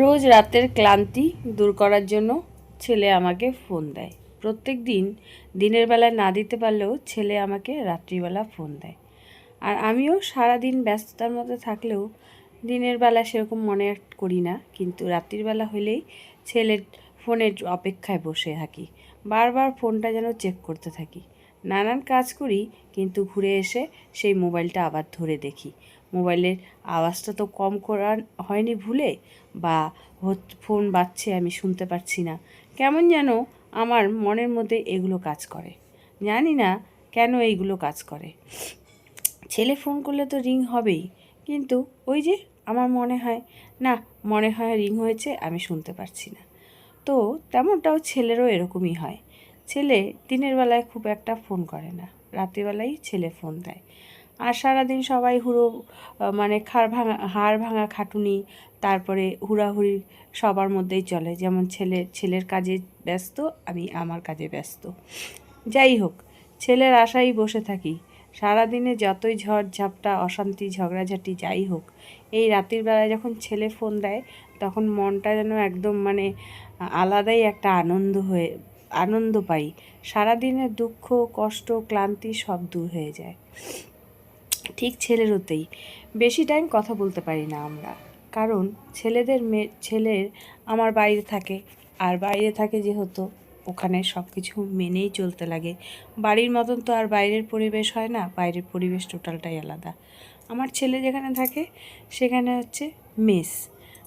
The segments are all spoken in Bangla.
রোজ রাতের ক্লান্তি দূর করার জন্য ছেলে আমাকে ফোন দেয়। প্রত্যেক দিন দিনের বেলায় না দিতে পারলেও ছেলে আমাকে রাত্রিবেলা ফোন দেয়। আর আমিও সারা দিন ব্যস্ততার মধ্যে থাকলেও দিনের বেলা সেরকম মনে করি না, কিন্তু রাত্রির বেলা হলেই ছেলের ফোনের অপেক্ষায় বসে থাকি। বারবার ফোনটা যেন চেক করতে থাকি। নানান কাজ করি, কিন্তু ঘুরে এসে সেই মোবাইলটা আবার ধরে দেখি। মোবাইলের আওয়াজটা তো কম করা হয়নি ভুলে বা ফোন বাজছে আমি শুনতে পাচ্ছি না। কেমন যেন আমার মনের মধ্যে এগুলো কাজ করে। জানি না কেন এইগুলো কাজ করে। ছেলে ফোন করলে তো রিং হবেই, কিন্তু ওই যে আমার মনে হয়, না, মনে হয় রিং হয়েছে, আমি শুনতে পারছি না। তো তেমনটাও ছেলেরও এরকমই হয়। ছেলে দিনের বেলায় খুব একটা ফোন করে না, রাত্রিবেলাই ছেলে ফোন দেয়। আর সারাদিন সবাই হুড়ো মানে খাড় ভাঙা, হাড় ভাঙা খাটুনি, তারপরে হুড়াহুড়ি সবার মধ্যেই চলে। যেমন ছেলে, ছেলের কাজে ব্যস্ত, আমি আমার কাজে ব্যস্ত। যাই হোক, ছেলের আশায় বসে থাকি। সারাদিনে যতই ঝড়, ঝাপটা, অশান্তি, ঝগড়াঝাটি যাই হোক, এই রাতের বেলায় যখন ছেলে ফোন দেয়, তখন মনটা যেন একদম মানে আলাদাই একটা আনন্দ হয়ে, আনন্দ পাই। সারাদিনের দুঃখ, কষ্ট, ক্লান্তি সব দূর হয়ে যায়। ঠিক ছেলেরওতেই বেশি টাইম কথা বলতে পারি না আমরা। কারণ ছেলেদের মেয়ে ছেলের আমার বাইরে থাকে। আর বাইরে থাকে যেহেতু ওখানে সব কিছু মেনেই চলতে লাগে। বাড়ির মতন তো আর বাইরের পরিবেশ হয় না, বাইরের পরিবেশ টোটালটাই আলাদা। আমার ছেলে যেখানে থাকে, সেখানে হচ্ছে মেস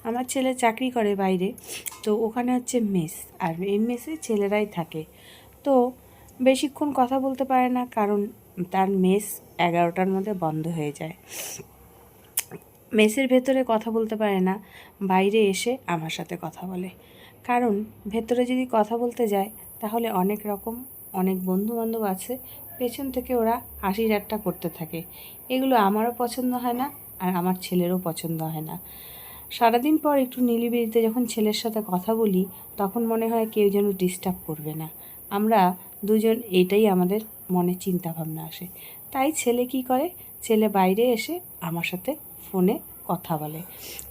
আমার ছেলে চাকরি করে বাইরে, তো ওখানে হচ্ছে মেস আর এই মেসে ছেলেরাই থাকে। তো বেশিক্ষণ কথা বলতে পারে না, কারণ তার মেস এগারোটার মধ্যে বন্ধ হয়ে যায়। মেসের ভেতরে কথা বলতে পারে না, বাইরে এসে আমার সাথে কথা বলে। কারণ ভেতরে যদি কথা বলতে যায়, তাহলে অনেক রকম, অনেক বন্ধু বান্ধব আছে, পেছন থেকে ওরা হাসি ঠাট্টা করতে থাকে। এগুলো আমারও পছন্দ হয় না, আর আমার ছেলেরও পছন্দ হয় না। সারাদিন পর একটু নিলিবিলিতে যখন ছেলের সাথে কথা বলি, তখন মনে হয় কেউ যেন ডিস্টার্ব করবে না। আমরা দুজন এটাই আমাদের মনে চিন্তা ভাবনা আসে। তাই ছেলে কি করে? ছেলে বাইরে এসে আমার সাথে ফোনে কথা বলে।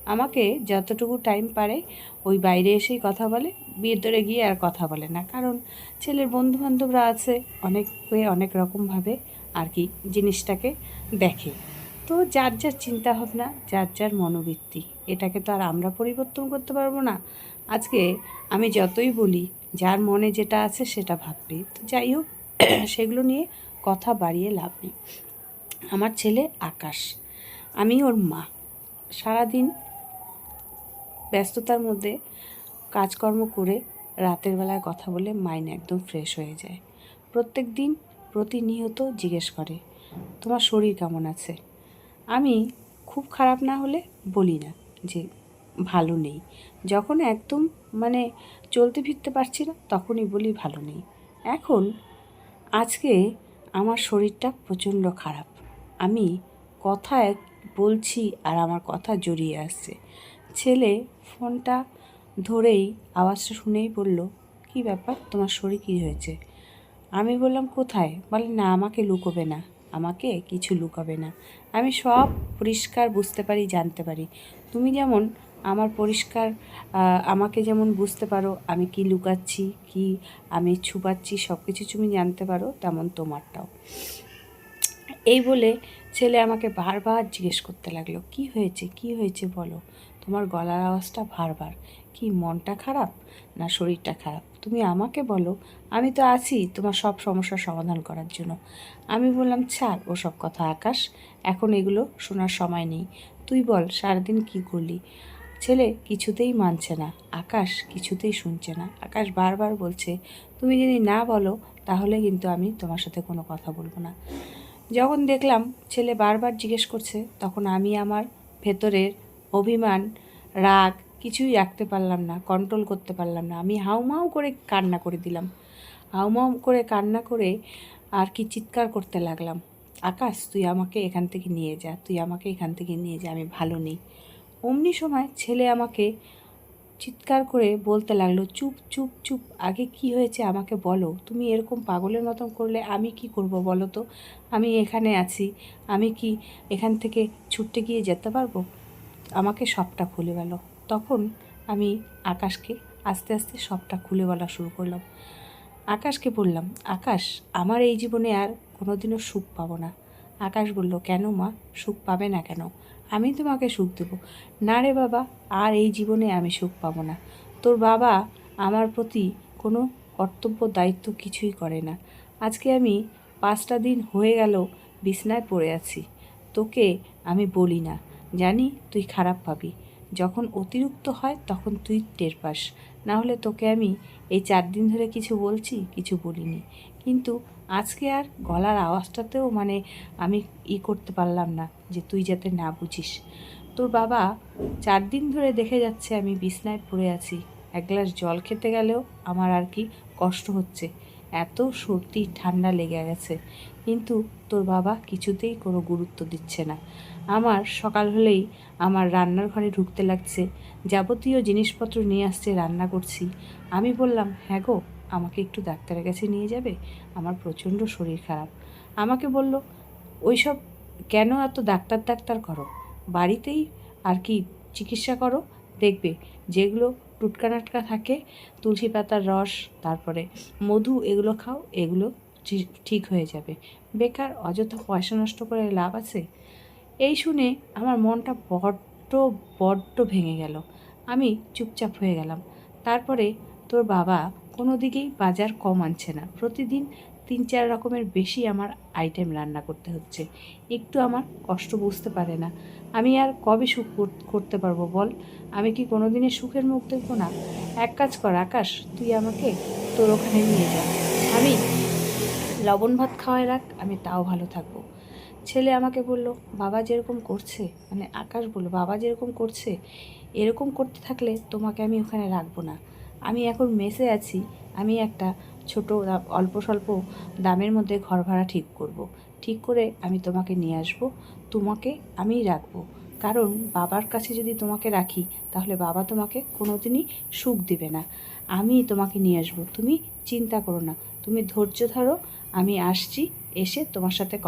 আমাকে যতটুকু টাইম পারে ওই বাইরে এসেই কথা বলে। ভেতরে গিয়ে আর কথা বলে না। কারণ ছেলের বন্ধু বান্ধবরা আছে, অনেক হয়ে অনেক রকমভাবে আর কি জিনিসটাকে দেখে। তো যার যার চিন্তা ভাবনা যার যার মনোবৃত্তি, এটাকে তো আর আমরা পরিবর্তন করতে পারব না। আজকে আমি যতই বলি, যার মনে যেটা আছে সেটা ভাববে। তো যাই হোক সেগুলো নিয়ে কথা বাড়িয়ে লাভ নেই। আমার ছেলে আকাশ। আমি ওর মা। সারাদিন ব্যস্ততার মধ্যে কাজকর্ম করে রাতের বেলায় কথা বলে মাইন্ড একদম ফ্রেশ হয়ে যায়। প্রত্যেক দিন প্রতিনিয়ত জিজ্ঞেস করে, তোমার শরীর কেমন আছে? আমি খুব খারাপ না হলে বলি না যে ভালো নেই। যখন একদম মানে চলতে ফিরতে পারছি না, তখনই বলি ভালো নেই। এখন আজকে আমার শরীরটা প্রচণ্ড খারাপ। আমি কথায় বলছি আর আমার কথা জড়িয়ে আসছে। ছেলে ফোনটা ধরেই আওয়াজটা শুনেই বলল, কি ব্যাপার? তোমার শরীর কী হয়েছে? আমি বললাম, কোথায়? বলে, না, আমাকে লুকোবে না। আমাকে কিছু লুকাবে না। আমি সব পরিষ্কার, বুঝতে পারি, জানতে পারি। তুমি যেমন আমার পরিষ্কার আমাকে যেমন বুঝতে পারো আমি কি লুকাচ্ছি, কি আমি ছুপাচ্ছি সব কিছু তুমি জানতে পারো তেমন তোমারটাও। এই বলে ছেলে আমাকে বারবার জিজ্ঞেস করতে লাগল, কি হয়েছে? কি হয়েছে বলো? তোমার গলার আওয়াজটা বারবার। কি মনটা খারাপ না শরীরটা খারাপ? তুমি আমাকে বলো, আমি তো আছি তোমার সব সমস্যার সমাধান করার জন্য। আমি বললাম, ছাড় ওসব কথা আকাশ, এখন এগুলো শোনার সময় নেই। তুই বল, সারাদিন কি করলি? ছেলে কিছুতেই মানছে না, আকাশ কিছুতেই শুনছে না। আকাশ বারবার বলছে, তুমি যদি না বলো, তাহলে কিন্তু আমি তোমার সাথে কোনো কথা বলব না। যখন দেখলাম ছেলে বারবার জিজ্ঞেস করছে, তখন আমি আমার ভেতরের অভিমান, রাগ কিছুই রাখতে পারলাম না কন্ট্রোল করতে পারলাম না। আমি হাউমাউ করে কান্না করে দিলাম। হাউমাউ করে কান্না করে আর কি চিৎকার করতে লাগলাম। আকাশ, তুই আমাকে এখান থেকে নিয়ে যা, তুই আমাকে এখান থেকে নিয়ে যা, আমি ভালো নেই। অমনি সময় ছেলে আমাকে চিৎকার করে বলতে লাগল, চুপ চুপ চুপ, আগে কি হয়েছে আমাকে বলো। তুমি এরকম পাগলের মতন করলে আমি কি করব বলো তো? আমি এখানে আছি, আমি কি এখান থেকে ছুটতে গিয়ে যেতে পারব? আমাকে সবটা খুলে গেল তখন আমি আকাশকে আস্তে আস্তে সবটা খুলে বলা শুরু করলাম। আকাশকে বললাম, আকাশ, আমার এই জীবনে আর কোনোদিনও সুখ পাবো না। আকাশ বলল, কেন মা? সুখ পাবে না কেন? আমি তোমাকে সুখ দেব। না রে বাবা, আর এই জীবনে আমি সুখ পাবো না। তোর বাবা আমার প্রতি কোনো কর্তব্য, দায়িত্ব কিছুই করে না। আজকে আমি পাঁচটা দিন হয়ে গেল বিছনায় পড়ে আছি। তোকে আমি বলি না। জানি তুই খারাপ পাবি যখন অতিরিক্ত হয় তখন তুই টের পাস। না হলে তোকে আমি এই চার দিন ধরে কিছু বলছি, কিছু বলিনি। কিন্তু আজকে আর গলার আওয়াজটাতেও মানে আমি ই করতে পারলাম না। যে তুই যাতে না বুঝিস। তোর বাবা চার দিন ধরে দেখে যাচ্ছে আমি বিছনায় পড়ে আছি। এক গ্লাস জল খেতে গেলেও আমার আর কি কষ্ট হচ্ছে। এত সর্দি, ঠান্ডা লেগে গেছে। কিন্তু তোর বাবা কিছুতেই কোনো গুরুত্ব দিচ্ছে না। আমার সকাল হলেই আমার রান্নার ঘরে ঢুকতে লাগছে। যাবতীয় জিনিসপত্র নিয়ে আসছে, রান্না করছি। আমি বললাম হ্যাঁ গো, আমাকে একটু ডাক্তারের কাছে নিয়ে যাবে। আমার প্রচণ্ড শরীর খারাপ। আমাকে বলল, ওইসব কেন এত ডাক্তার ডাক্তার করো? বাড়িতেই আর কি চিকিৎসা করো? দেখবে যেগুলো টুটকা নাটকা থাকে, তুলসী পাতার রস, তারপরে মধু, এগুলো খাও, এগুলো ঠিক হয়ে যাবে। বেকার অযথা পয়সা নষ্ট করে লাভ আছে? এই শুনে আমার মনটা বড্ড বড্ড ভেঙে গেল। আমি চুপচাপ হয়ে গেলাম। তারপরে তোর বাবা কোনো দিকেই বাজার কম আনছে না। প্রতিদিন তিন, চার রকমের বেশি আমার আইটেম রান্না করতে হচ্ছে। একটু আমার কষ্ট বুঝতে পারে না। আমি আর কবে সুখ কর- করতে পারব বল? আমি কি কোনো দিনের সুখের মুখ দেখব না? এক কাজ কর, আকাশ, তুই আমাকে তোর ওখানে নিয়ে যা। আমি লবণ ভাত খাওয়ায় রাখ, আমি তাও ভালো থাকব। ছেলে আমাকে বলল, বাবা যেরকম করছে মানে আকাশ বলল, বাবা যেরকম করছে, এরকম করতে থাকলে তোমাকে আমি ওখানে রাখব না। আমি এখন মেসে আছি আমি একটা ছোট অল্প স্বল্প দামের মধ্যে ঘর ভাড়া ঠিক করব। ঠিক করে আমি তোমাকে নিয়ে আসব। তোমাকে আমি রাখব। কারণ বাবার কাছে যদি তোমাকে রাখি, তাহলে বাবা তোমাকে কোনোদিনই সুখ দিবে না। আমি তোমাকে নিয়ে আসব। তুমি চিন্তা করো না। তুমি ধৈর্য ধরো। আমি আসছি, এসে তোমার সাথে কথা